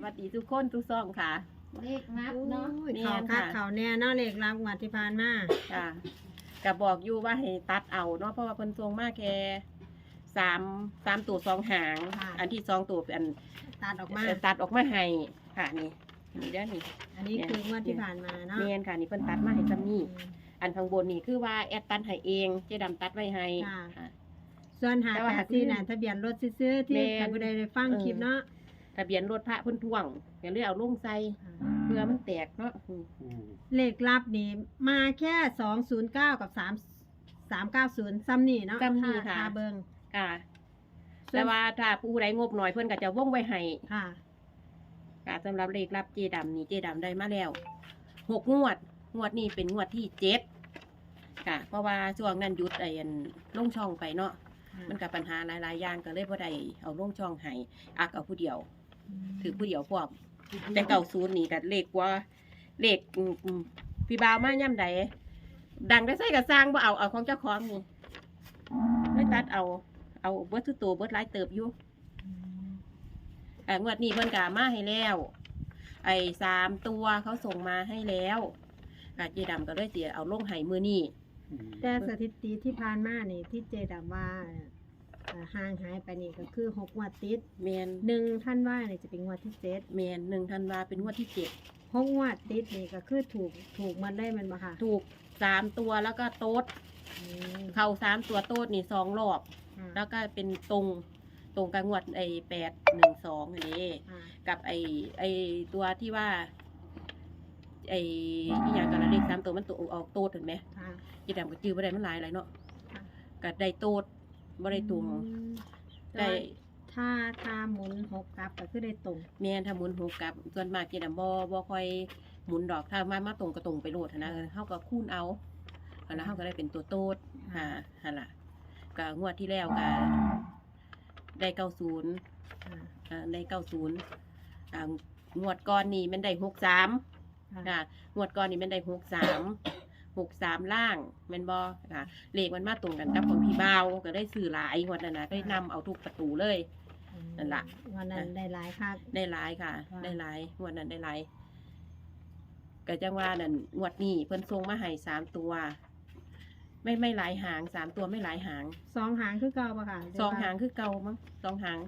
สวัสดีทุกคนทุกซ่องค่ะ เลขนับเนาะโอ้ยแม่เขานคักค่ะเขาแน่เนาะเลขรับงวดที่ผ่านมาค่ะก็บอกอยู่ว่าให้ตัดเอาเนาะเพราะว่าเพิ่นทรงมาแค่สามสามตัวสองหางอันที่สองตัวเป็นตัดออกมา เอ่อตัดออกมาให้ค่ะนี่นี่เด้อนี่อันนี้คืองวดที่ผ่านมาเนาะเมียนค่ะนี่เพิ่นตัดมาให้ซ้ำนี่อันข้างบนนี่คือว่าแอดตัดให้เองเจ๊ดำตัดไว้ให้ค่ะส่วนหาแต่ว่าแปหาดที่ซื้อน่ะทะเบียนรถซื้อๆที่แม่น ใครบ่ได้ได้ฟังเออคลิปเนาะ ทะเบียนรถพระเพิ่นท่วงก็เลยเอาลงใส่เพื่อมันแตกเนาะอืมเลขลับนี่มาแค่สองศูนย์เก้ากับสามสามเก้าศูนย์ซ้ำนี่เนาะซ้ำนี่ค่ะทาเบิงค่ะส่วนแต่ว่าถ้าผู้ใดงบหน่อยเพิ่นก็จะวงไว้ให้ค่ะ ค่ะสำหรับเลขรับเจดำนี่เจดำได้มาแล้วหกงวด งวดนี้เป็นงวดที่เจ็ดค่ะ เพราะว่าช่วงนั้นหยุดไอ้อันลงช่องไปเนาะ มันกับปัญหาหลายๆอย่างก็เลยบ่ได้เอาลงช่องให้อักเอาผู้เดียว ถือผู้เดียวพร้อมแต่เก่าศูนย์นี่กับเลขกว่าเลขอืมอืมพี่บ่าวมาย่ำใดดังได้ใส่กับสร้างบ่เอาเอาของเจ้าของนี่ไม่ตัดเอา เอาเบิดทุกตัวเบิดหลายเติบอยู่ อ่างวดนี้เพิ่นกามาให้แล้ว ไอ้สามตัวเขาส่งมาให้แล้วกาเจดำก็เลยเสียเอาลงไห้มือนี่แต่สถิติที่ผ่านมานี่ที่เจดำว่าเอ่อ ห่างหายไปนี่ก็คือหกงวดติดเมนหนึ่งท่านว่านี่จะเป็นงวดที่เจ็ดเมนหนึ่งธันวาเป็นงวดที่เจ็ดหกงวดติดนี่ก็คือถูกถูกมันได้มันมาค่ะถูกสามตัวแล้วก็โต๊ดอืมเข้าสามตัวโต๊ดนี่สองรอบ ค่ะแล้วก็เป็นตรงตรงกับงวดไอ้แปดหนึ่งสองอันนี้ ค่ะกับไอ้ไอ้ตัวที่ว่า ไอ้ที่อย่างกันละเลขสามตัวมันตัวออกโต๊ดเห็นไหมค่ะเจดำก็จื้อบ่ได้มันหลายหลายเนาะค่ะ ก็ได้โต๊ด บ่ได้ตรงอืมได้ถ้าถ้าหมุนหกกลับก็คือได้ตรงแม่นถ้าหมุนหูกลับ ส่วนมากเจดำบ่บ่ค่อยหมุนดอกถ้ามามาตรงก็ตรงไปโลดหั้นนะเฮาก็คูณเอาหั้นนะเฮาก็ได้เป็นตัวโต๊ดหาหั่นล่ะก็งวดที่แล้วก็ได้เก้าศูนย์ค่ะอ่าได้เก้าศูนย์อ่างวดก่อนนี่มันได้หกสามค่ะ ค่ะงวดก่อนนี่มันได้หกสาม หกสามล่างแม่นบ่ค่ะเลขมันมาตรงกันกับของพี่บ่าวก็ได้ซื้อหลายงวดนั้นนะก็ได้นำเอาทุกประตูเลย นั่นล่ะ วันนั้นได้หลายคักได้หลายค่ะค่ะ ได้หลายงวดนั้นได้หลายก็จังว่านั่นงวดนี้เพิ่นส่งมาให้สามตัว ไม่ไม่หลายหางสามตัวไม่หลายหางสองหางคือเก่าปะค่ะสองหางคือเก่ามั้งสองหาง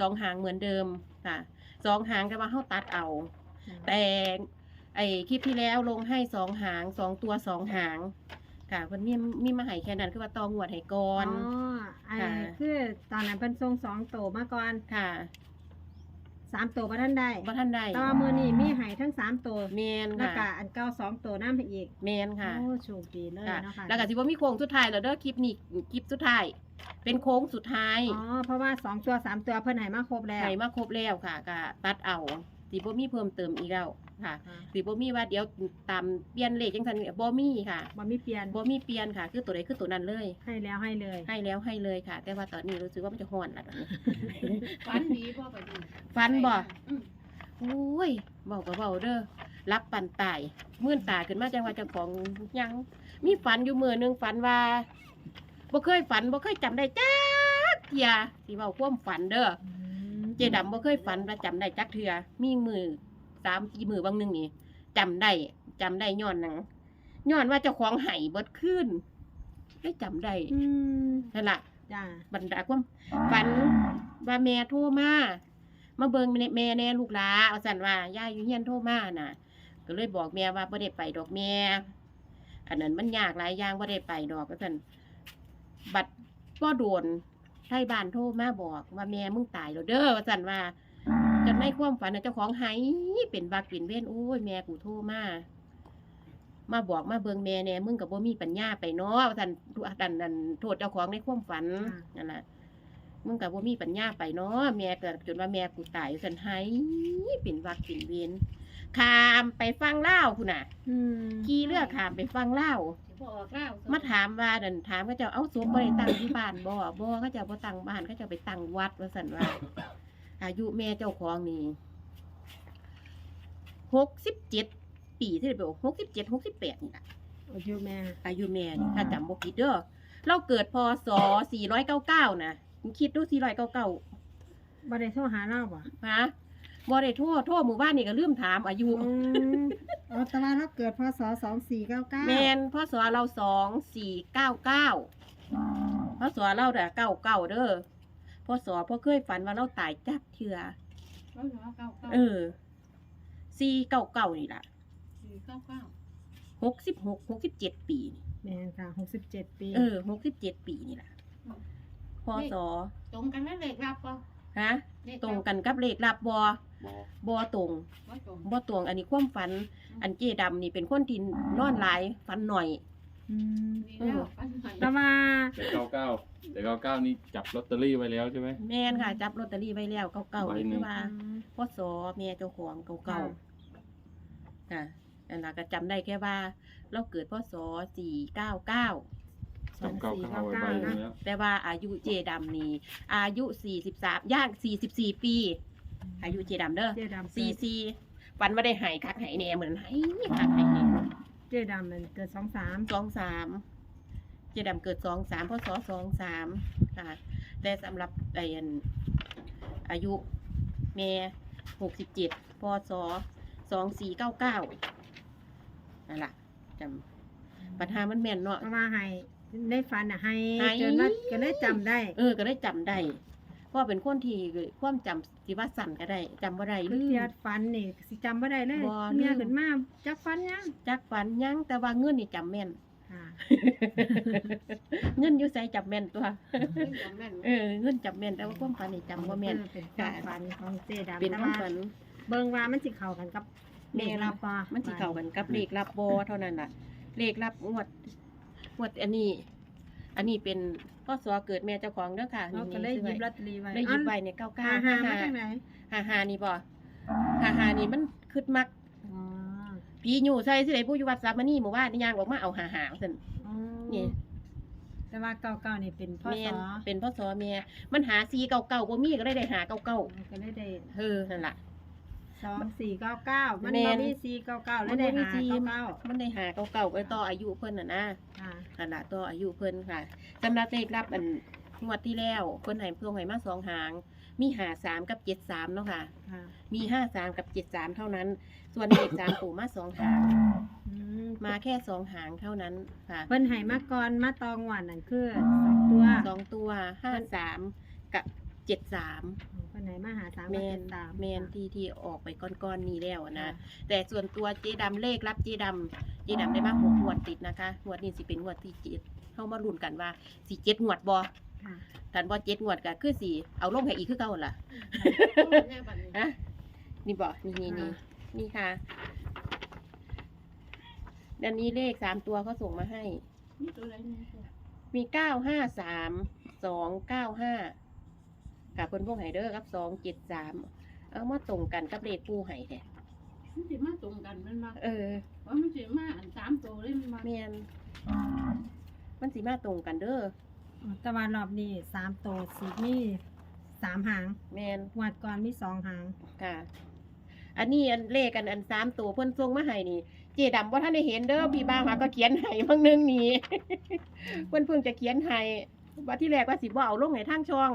สองหางเหมือนเดิมค่ะสองหางแต่ว่าเฮาตัดเอา แต่ ไอคลิปที่แล้วลงให้สองหางสองตัวสองหาง ค่ะเพิ่นมีมีมาให้แค่นั้นคือว่าตองวดให้ก่อน อ๋อไอ้ค่ะ คือตอนนั้นเป็นทรงสองโตวมาก่อนค่ะสามโตวบ่ท่านได้บ่ทันได้แตว่ามือนี้มีให้ทั้งสามโตวเมนแล้วก็ค่ะอันเก้าสองโตวน้ำให้อีกเมนค่ะ โอ้โชคดีเลยค่ะเนาะค่ะแล้วก็สิว่ามีโค้งสุดท้ายแล้วเด้อคลิปนี้คลิปสุดท้ายเป็นโค้งสุดท้ายอ๋อเพราะว่าสองตัวสามตัวเพิ่นให้มาครบแล้วให้มาครบแล้วค่ะก็ตัดเอา สิบ่มีเพิ่มเติมอีกแล้วค่ะค่ะสิบ่มีว่าเดี๋ยวตามเปลี่ยนเลขจังซั่นบ่มีค่ะบ่มีเปลี่ยนบ่มีเปลี่ยนค่ะ คือตัวใดคือตัวนั้นเลย ให้แล้วให้เลย ให้แล้วให้เลยค่ะ แต่ว่าตอนนี้รู้สึกว่ามันจะฮ้อนแล้วตอนนี้ ฝันดีพ่อไปดูฟันบ่ อืมโอ้ยเบาก็เบาเด้อรับปันตายมื่นตาขึ้นมาจังว่าเจ้าของยัง มีฝันอยู่มือหนึงฝันว่าบ่เคยฝันบ่เคยจำได้จักเทียสิเว้าความฝันเด้อ เจดำบ่เคยฝันว่าจำได้จักเทือมีมือสามกี่มือบางหนึงนี่จำได้จำได้ย้อนหนังย้อนว่าเจ้าของไห้เบิดขึ้นได้จำได้อืมนั่นล่ะจ้าบรรดาความฝันว่าแม่โทรมามาเบิ่งแม่แน่ลูกหลาเอาสั่นว่าย่าอยู่เฮียนโทรมาน่ะ ก็เลยบอกแม่ว่าบ่ได้ไปดอกแม่อันนั้นมันยากหลายอย่างบ่ได้ไปดอกก็สั่นบัดบ่โดนไทยบ้านโทรมาบอกว่าแม่มึงตายแล้วเด้อว่าสั่นว่าจนในความฝันน่ะเจ้าของไหเป็นบักเป็นเว้นโอ้ยแม่กูโทรมามาบอกมาเบิ่งแม่แน่มึงก็บ่มีปัญญาไปเนาะว่าสั่นดันดันโทษเจ้าของในความฝันนั่นแหละมึงกับว่ามีปัญญาไปเนาะแม่เกิดจนว่าแม่กูตายสันไห้เป็นวักเป็นเวียน ขามไปฟังเล่าวคุณน่ะอืมขี่เรือขามไปฟังเล่าวสิพ่อออกเล่ามาถามว่าดันถามก็จะเอาสวมบริตั้งที่บ้านบ่บ่ก็จะบ่ตั้งบ้านก็จะไปตั้งวัดว่าสันว่า อายุแม่เจ้าของนี่หกสิบเจ็ดปีที่เดียวหกสิบเจ็ดหกสิบแปดนี่แหละอายุแม่อายุแม่นี่ถ้าจำบ่ผิดเด้อเราเกิดพศ499นะมึงคิดดู499บ่ได้โทรหาเราบ่ฮะ บ่ได้โทรโทรหมู่บ้านนี่ก็ลืมถามอายุอืมอ๋อแต่ว่าเราเกิดพศสองสี่เก้าเก้าแมนพศเราสองสี่เก้าเก้าพศเราแต่เก้าเก้าเด้อพศพ่อเคยฝันว่าเราตายจักเทือเก้าเก้าเก้าเออสี่เก้าเก้านี่ล่ะสี่เก้าเก้าหกสิบหกหกสิบเจ็ดปีนี่แม่นค่ะหกสิบเจ็ดปีเออหกสิบเจ็ดปีนี่ล่ะพศตรงกันนั่นเลขรับปะฮะ เลขตรงกันกับเลขลับบอ บอกบอตรงว่าตรงบอตรง อันนี้ความฝัน อันเจดำนี่เป็นคนที่นอนหลายฝันหน่อยอืมนี่แล้วปันใหม่แต่ว่าแต่เก้าเก้าแต่เก้าเก้านี่จับลอตเตอรี่ไว้แล้วใช่ไหมแม่นค่ะ จับลอตเตอรี่ไว้แล้วเก่าๆใบนี่หนึ่คืงอว่าพ่อสอแม่เจ้าของเก่าๆค่ะอันนั้นก็จำได้แค่ว่า เราเกิดพ่อสอสี่เก้าเก้าสองจับเก้าสี่เก้าเก้าไว้เก้าใบหนึนะงแล้วแต่ว่าอายุเจดำนี่อายุสี่สิบสามย่างสี่สิบสี่ปี อายุเจดำเด้อเจดำสี่เกิดสี่ฝันว่าได้หายคักหายแหน่เหมือนหายคักหายแหน่เจดำมันเกิดสองสามสองสามเจดำเกิดสองสามพ่อสอสองสามค่ะ แต่สำหรับไอ้อันอายุแม่หกสิบเจ็ดพศสองสี่เก้าเก้านั่นล่ะจำปัญหามันแม่นเนาะเพราะว่าให้ได้ฟันอะให้ให้จนว่าก็ได้จำได้ เออ ก็ได้จำได้เพราะว่าเป็นคนที่ความจำสิว่าสั่นก็ได้จำว่าได้คือลืเทียมดฟันนี่สิจำบ่ได้เลยบ่เมียลืมขึ้นมาจักฟันยังจักฝันยังแต่ว่าเงินนี่จำแม่นค่ะเงินอยู่ใส่จำแม่นตัวขึ้นกับแม่นเออเงินจำแม่นแต่ว่าความฝันนี่จำว่าแม่นเออเป็นความฝันของเจดำเป็นแต่ความว่าฝัน เบิ่งว่ามันสิเข้ากันกับแม่เลขนลับบ่มันสิเข้ากันกับเลขรับบ่เท่านั้นล่ะ เลขรับงวดงวดอันนี้ อันนี้เป็น พ่อสอเกิดแม่เจ้าของเด้อค่ะเราก็นี่เลยหยิบลซื้ออตเตอรี่ไว้ได้หยิบไว้ในเก้าเก้าหาหาห้ามาจากไหนห้าห้านี่บ่ห้าห้านี่มันคึดมักอ๋อผีอยู่ใส่สิได้ผู้อยู่วัดสามนีหมู่บ้านนี่ย่างออกมาเอาหาหาซั่นอ๋อนี่แต่ว่าเก้าเก้านี่เป็นพ่อแม่สนอเป็นพ่อสอแม่มันหาซีเก่าๆบ่มีก็ได้ได้หาเก่าก็เลยได้ๆเออนั่นล่ะ สองสี่เก้าเก้ามันแม่บ่นมีสี่เก้าเก้าแล้วได้มันบ่มีหาสี่เก้าเก้ามันได้หาเก่าๆก็ต่ออายุเพิ่นน่ะนะค่ะนั่นล่ะต่ออายุเพิ่นค่ะสำหรับเลขรับอันงวดที่แล้วเพิ่นให้เพิ่นให้มาสองหาง มีหาสามกับเจ็ดสามเนาะค่ะ ค่ะมีห้าสามกับเจ็ดสามเท่านั้น ส่วนเลขสามปู่มาสองหาง อืมมาแค่สองหางเท่านั้นค่ะเพิ่นให้มาก่อนมาตองหวานนั่นคือสองตัวสองตัวห้าสามกับ เจ็ดสามเพิ่นให้มาหาสามแมกับนเจ็ดสามแมนที่ที่ออกไปก้อนๆนี้แล้วค่ะนะ แต่ส่วนตัวเจดำเลขรับเจดำเจดำได้มาหกงวดติดนะคะงวดนี้สิเป็นงวดที่เจ็ดเข้ามาลุ้นกันว่าสิเจ็ดงวดบอค่ะกันบอเจ็ดงวดก็คือสิเอาลงให้อีกคือเก่าหั่นล่ะแม่บัดนี้ฮะนี่บอนี่นี่นี่นี่ค่ะดันนี้เลขสามตัวเขาส่งมาให้นี่ตัวอะไรนี่ตัวมีเก้าห้าสามสองเก้าห้า กับคนพวกไฮเดอร์กับสองเจ็ดสามเอามาตรงกันกับเลขปูไห่แท้มันสิมาตรงกันมันมาเออว่ามันสิมาอันสามตัวเลยมันมาเมียนมันสีมาตรงกันเด้อแต่ว่ารอบนี้สามตัวสีมีสามหางแมนงวดก่อนมีสองหางค่ะ อันนี้อันเลขกันอันสามตัวเพิ่นส่งมาให้นี่เจดำว่าท่านได้เห็นเด้อพี่บ้างหาก็เขียนให้บางนึงนี่เพิ่นเพิ่งจะเขียนให้ว่าที่แรกว่าสิบ่เอาลงให้ทางช่อง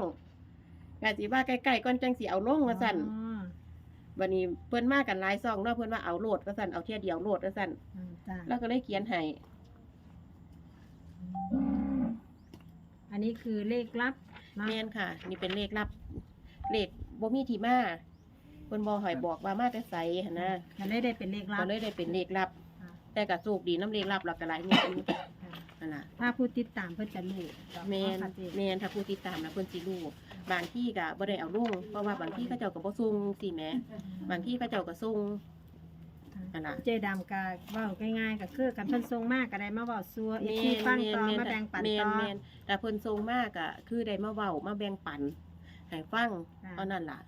ก็สิว่าใกล้ๆก่อนจังสิเอาลงว่าซั่นอ๋อวันนี้เพิ่นมากันหลายซองเนาะเพิ่นว่าเอาโหลดว่าซั่นเอาเที่ยเดียวโหลดว่าซั่นอืมจ้ะแล้วก็เลยเขียนให้อันนี้คือเลขลับเนาะแม่นค่ะ นี่เป็นเลขลับ เลขบ่มีที่มาเพิ่นบ่ให้บอกว่ามาแต่ไสหั่นนะก็เลยได้เป็นเลขลัก็บเลยได้เป็นเลขลับ ค่ะแต่ก็โชคดีน้ำเลขลับแล้วก็หลายงวดอยู่ ค่ะนั่นน่ะถ้าผู้ติดตามเพื่อจะรู้แมนค่ะเจ๊แมนถ้าผู้ติดตามนะเพิ่นสิรู้บางที่ก็บ่ได้เอาลงเพราะว่าบางที่เขาเจ้าก็บ่ส่งสิแหมบางที่เขาเจ้าก็ส่ง นั่นน่ะเจดำก็เว่าง่ายๆก็คือกันเพิ่นทรงมากก็ได้มาเว้าซัวอีแม่กที่ฟังนต่อแม่นมาแบ่งปันแม่ต่อ แม่นแต่เพิ่นส่งมากอะคือได้มาเว้ามาแบ่งปันให้ฟังค่ะ เอานั่นล่ะ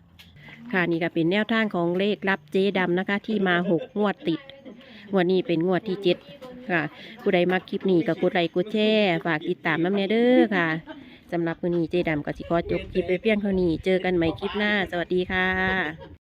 ค่ะนี่ก็เป็นแนวทางของเลขรับเจ๊ดำนะคะ ที่มาหกงวดติดงวดนี้เป็นงวดที่เจ็ด ค่ะ ผู้ใดมาคลิปนี้ก็กดไลค์กดแชร์ฝากติดตามน้ำเนเด้อค่ะสำหรับมื้อนี้เจดำกับสิขอจบคลิปไปเพียงเท่านี้ เจอกันใหม่คลิปหน้า สวัสดีค่ะ